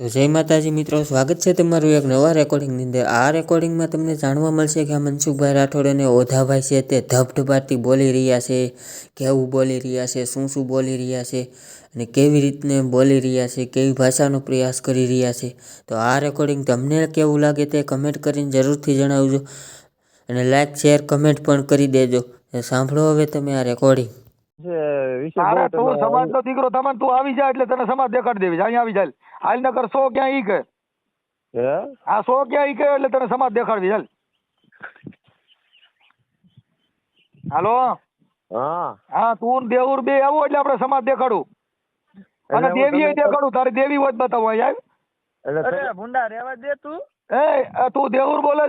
તો જય માતાજી મિત્રો, સ્વાગત છે તમારું એક નવા રેકોર્ડિંગની અંદર. આ રેકોર્ડિંગમાં તમને જાણવા મળશે કે આ મનસુખભાઈ રાઠોડ અને ઓધાભાઈ છે તે ધબધબાટી બોલી રહ્યા છે, કેવું બોલી રહ્યા છે, શું શું બોલી રહ્યા છે અને કેવી રીતને બોલી રહ્યા છે, કેવી ભાષાનો પ્રયાસ કરી રહ્યા છે. તો આ રેકોર્ડિંગ તમને કેવું લાગે તે કમેન્ટ કરીને જરૂરથી જણાવજો અને લાઇક શેર કમેન્ટ પણ કરી દેજો. સાંભળો હવે તમે આ રેકોર્ડિંગ વિશે તું સમાજ નો દીકરો તમે તું આવી જા એટલે તને સમાજ દેખાડી દેવી અહીંયા આવી જાય હાલ નગર સો ક્યાં ઈ કે આ સો ક્યાં ઈ કે એટલે તને સમાજ દેખાડવી ચાલ હાલો. હા. હા તું દેવુર બે આવો એટલે આપણે સમાજ દેખાડું. અને દેવી દેખાડું તારી દેવી હોય તો બતાવો અહીંયા અરે ભુંડા રેવા દે તું. એ તું દેવુર બોલે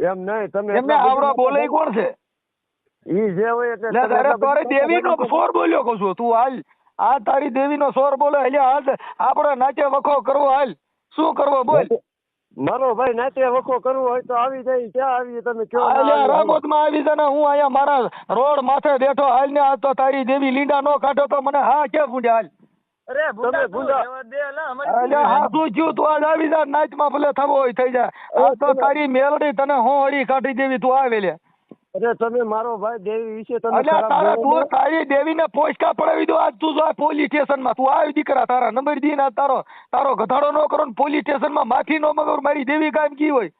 એમ નહીં તમે એમને આવડો બોલે કોણ છે? ઈ જે હોય એટલે લે તમે તારે એટલા તારી બધા દેવી બોલ્યો કહું છું તું હાલ આ તારી દેવી નો બોલે એટલે હાલ આપણે નાચે વખો કરવો હાલ શું કરવો બોલ મારો ભાઈ નાતે વખો કરવો હોય તો આવી જાય ક્યાં આવી તમે કયો અલ્યા આવી? રામોદમાં આવી છે ને હું અહીંયા મારા રોડ માથે બેઠો હાલ ને આ તો તારી દેવી લીંડા નો કાઢો તો મને હા કે ગુંડ્યા હાલ અરે ભૂંડા તમે તું ભૂંડા. અલ્યા હા શું થયું તું આજ આવી જા નાચમાં ભલે થવો હોય થઈ જાય આ તો તારી મેલડી તને હું અડી કાઢી દેવી તું આવે લે અરે તમે મારો ભાઈ દેવી વિશે તમે અલ્યા તારા તું તારી દેવીને પોચકા પડાવી દો. આજ તું જો આ પોલીસ સ્ટેશનમાં તું આવી દીકરા તારા નંબર દી ના તારો તારો ગધાડો નો કરો ને પોલીસ સ્ટેશનમાં માફી નો મગર મારી દેવી કામ કી હોય.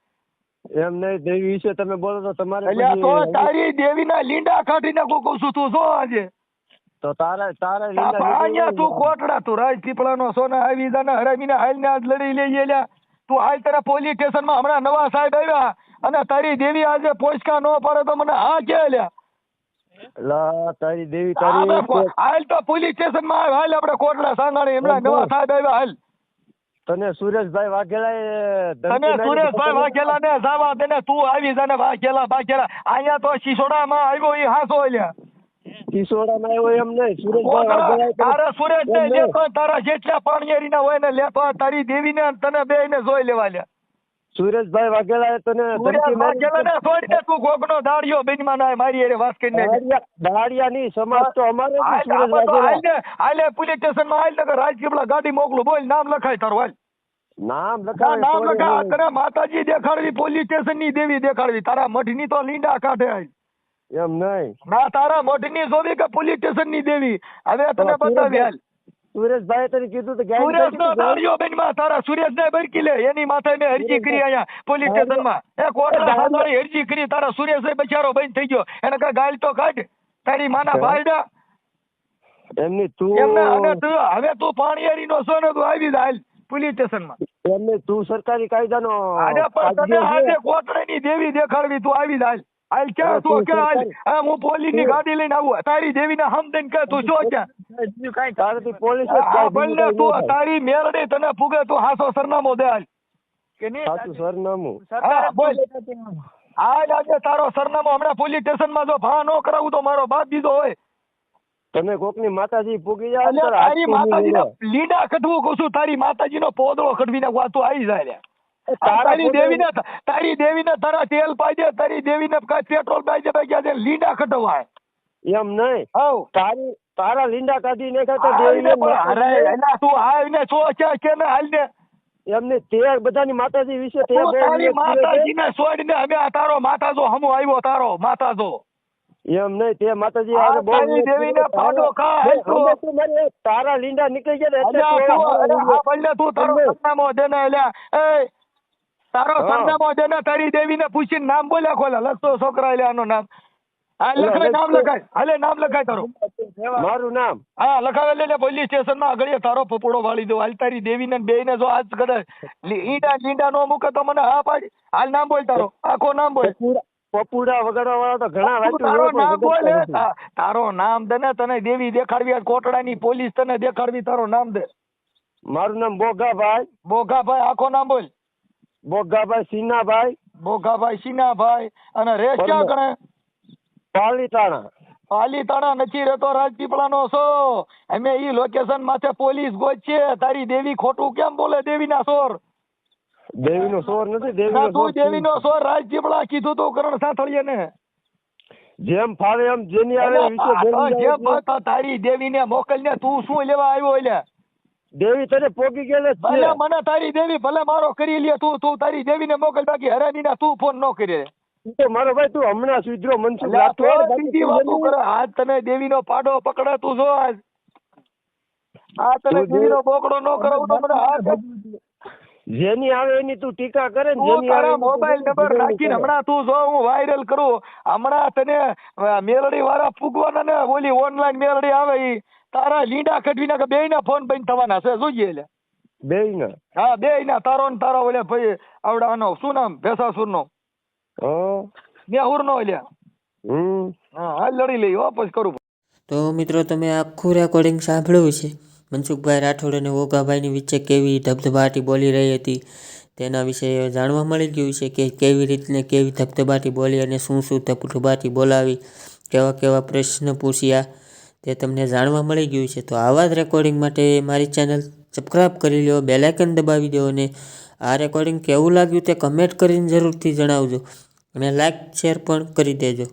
એમ નહીં દેવી વિશે તમે બોલો તો તમારે અલ્યા તો તારી દેવીના લીંડા કાઢી નાખું કહું છું તું જો આજે. તો તારા તારા લીંડા અહીંયા તું કોટડા તું રાજ પીપળાનો સોના આવી ને હાલ હાલને આજ લડી લઈ લ્યા તું હાલ તારા પોલીસ સ્ટેશનમાં હમણાં નવા સાહેબ આવ્યા. અને તારી દેવી આજે પોચકા ન પડે તો મને હા કે લ્યા લા, તારી દેવી તારી હાલ તો પોલીસ સ્ટેશનમાં આવ હાલ આપણે કોટડા સાંગાણી એમના નવા સાહેબ આવ્યા હાલ. તને સુરેશભાઈ વાઘેલા તને સુરેશભાઈ વાઘેલા ને જાવા તને તું આવી જાને વાઘેલા વાઘેલા. અહીંયા તો શિસોડામાં આવ્યો એ હાસો લ્યા કિશોરામાં આવ્યો એમ નહીં સુરેશભાઈ તારા સુરેશ ને લેતો તારા જેટલા પાણીયારીના હોય ને લેતો તારી દેવી ને તને બે ને જોઈ લેવા લ્યા સુરેશભાઈ વાઘેલાએ તને ધમકી મારી તું કોકનો દાડિયો બેનમાં આય મારી હારે વાત કરીને દાડિયા ની સમાજ તો અમારે સુરેશ વાઘેલા. આલે પોલીસ સ્ટેશનમાં હાલ નકર રાજકીય ગાડી મોકલું બોલ નામ લખાય તારું હાલ. નામ લખાય નામ લખા તને માતાજી દેખાડવી પોલીસ સ્ટેશનની દેવી દેખાડવી. તારા મઠની તો લીંડા કાઢે આય એમ નહીં. ના તારા મઠની જોવી કે પોલીસ સ્ટેશનની દેવી? હવે તને બતાવી હાલ. સુરેશભાઈ તને કીધું તો સુરેશ નો કાઢી બેનમાં તારા સુરેશ ને બરકી લે. એની માથે મેં અરજી કરી અહીંયા પોલીસ સ્ટેશનમાં. એ કોર્ટ અરજી કરી તારા સુરેશ બચારો બંધ થઈ ગયો. એને કઈ ગાલ તો કાઢ. તારી માના ભાઈડા એમની તું એમને અને તું હવે તું પાણીયારી નો છો ને તું આવી હાલ પોલીસ સ્ટેશનમાં. એમને તું સરકારી કાયદાનો આજે પણ તને આજે. કોટડાની દેવી દેખાડવી તું આવી હાલ. હાલ ક્યાં તું કે હાલ? હું પોલીસની ગાડી લઈને આવું. તારી દેવી ને હમ દઈને કે તું જો ક્યાં? કઈ તારાથી પોલીસ બંને તું તારી મેરડી તને ફુગે તું હાસો સરનામો દે હાલ. કે નહીં સાચું સરનામું. બોલ. હાલ આજે તારો સરનામો હમણાં પોલીસ સ્ટેશનમાં જો ભા નો કરાવું તો મારો બાપ દીધો હોય. તમે કોકની માતાજી પૂગી જાય તારી માતાજી. લીડા કઢવું કહું છું તારી માતાજીનો પોદળો કઢવી નાખવા તું આવી જાય લ્યા. દેવી ને તારી દેવી ને તારા તેલ પાજે તારી દેવીને કાંઈ પેટ્રોલ પાજે ભાઈ ક્યાં લીડા કઢવાય એમ નહીં. હવ. તારી તારા લીંડા કાઢી નાખ્યા તો દેવી અરે તું આવીને છો છે કે ને હાલ ને. એમને તે બધાની માતાજી વિશે તે તારી માતાજી ને છોડીને હવે આ તારો માતાજો હમો આવ્યો તારો માતાજો. એમ નહીં તે માતાજી આજે બહુ તારી વિરોધ દેવીને કરે ખા, તારા- તારા લીંડા નીકળી ગયા ને એટલે તું તારો તમને- દેને દે એ તારો. સરનામો જેને તારી દેવીને પૂછીને નામ બોલ્યા ખોલા. લખતો છોકરા એટલે આનું નામ. હા લખાય નામ લખાય. હાલે નામ લખાય તારો. મારું નામ? હા લખાવે લઈને પોલીસ સ્ટેશનમાં આગળ તારો પપોડો વાળી દો. હાલ તારી દેવી ને બેયને જો આજ કદાચ ઈંડા લીંડા નો મૂકે તો મને હા પાડી. હાલ નામ બોલ તારો. આખો નામ બોલ. પપુડા વગાડવા વાળા તો ઘણા વાંચ્યું તારો નામ બોલ. તારો નામ દે ને તને દેવી દેખાડવી આ કોટડાની પોલીસ તને દેખાડવી તારો નામ દે. મારું નામ બોગાભાઈ. બોગાભાઈ આખો નામ બોલ. બોગાભાઈ સિન્હાભાઈ. બોગાભાઈ સિન્હાભાઈ અને રેસ ક્યાં કરે પાલીતાણા. પાલીતાણા નથી રહેતો રાજપીપળાનો છો. અમે ઈ લોકેશન માથે પોલીસ ગોજ છે. તારી દેવી ખોટું કેમ બોલે દેવીના સોર? દેવીનો સોર નથી દેવી નો તું દેવી નો સોર રાજપીપળા કીધું તો કરણ સાંથળીએ ને જેમ ફાવે એમ જેની આવે વિશે. બતા તારી દેવીને મોકલીને તું શું લેવા આવ્યો એટલે? દેવી તને પોગી ગયેલ ભલે મને તારી દેવી ભલે મારો કરી લે તું તું તારી દેવીને મોકલ બાકી હરામીના તું ફોન ન કરી. તો મારો ભાઈ તું હમણાં સુધરો મનસુખ રાઠોડ સીધી તું જેની- કરે. આજ તને દેવીનો પાડો પકડે તું જો આજ. આ તને દેવી નો બોકડો ન કરાવું તો મને હાથ જેની આવે એની તું ટીકા કરે ને જેની આવે મોબાઈલ નંબર નાખીને હમણાં તું જો હું વાયરલ કરું હમણાં તને મેલડી વાળા ફૂગવાના ને ઓલી ઓનલાઈન મેલડી આવે ઈ. તારા લીંડા કઢવી નાખે બે ના ફોન બંધ થવાના છે જોઈએ એટલે બેયના. હા બે ના તારો ને તારો ઓલે ભાઈ આવડા આનો શું નામ? ભેસાસુર નો હા. નેહુર નો એટલે હા હાલ લડી લઈ વાપસ કરું. તો મિત્રો તમે આખું રેકોર્ડિંગ સાંભળ્યું છે મનસુખભાઈ રાઠોડ અને ઓગાભાઈની વચ્ચે કેવી ધબધબાટી બોલી રહી હતી તેના વિશે જાણવા મળી ગયું છે કે કેવી રીતને કેવી ધબધબાટી બોલી અને શું શું ધબધબાટી બોલાવી કેવા કેવા પ્રશ્ન પૂછ્યા. તે તમને જાણવા મળી ગયું છે. તો આવા જ રેકોર્ડિંગ માટે મારી ચેનલ સબસ્ક્રાઈબ કરી લો બેલાઇકન દબાવી દો અને આ રેકોર્ડિંગ કેવું લાગ્યું તે કમેન્ટ કરીને જરૂરથી જણાવજો અને લાઇક શેર પણ કરી દેજો.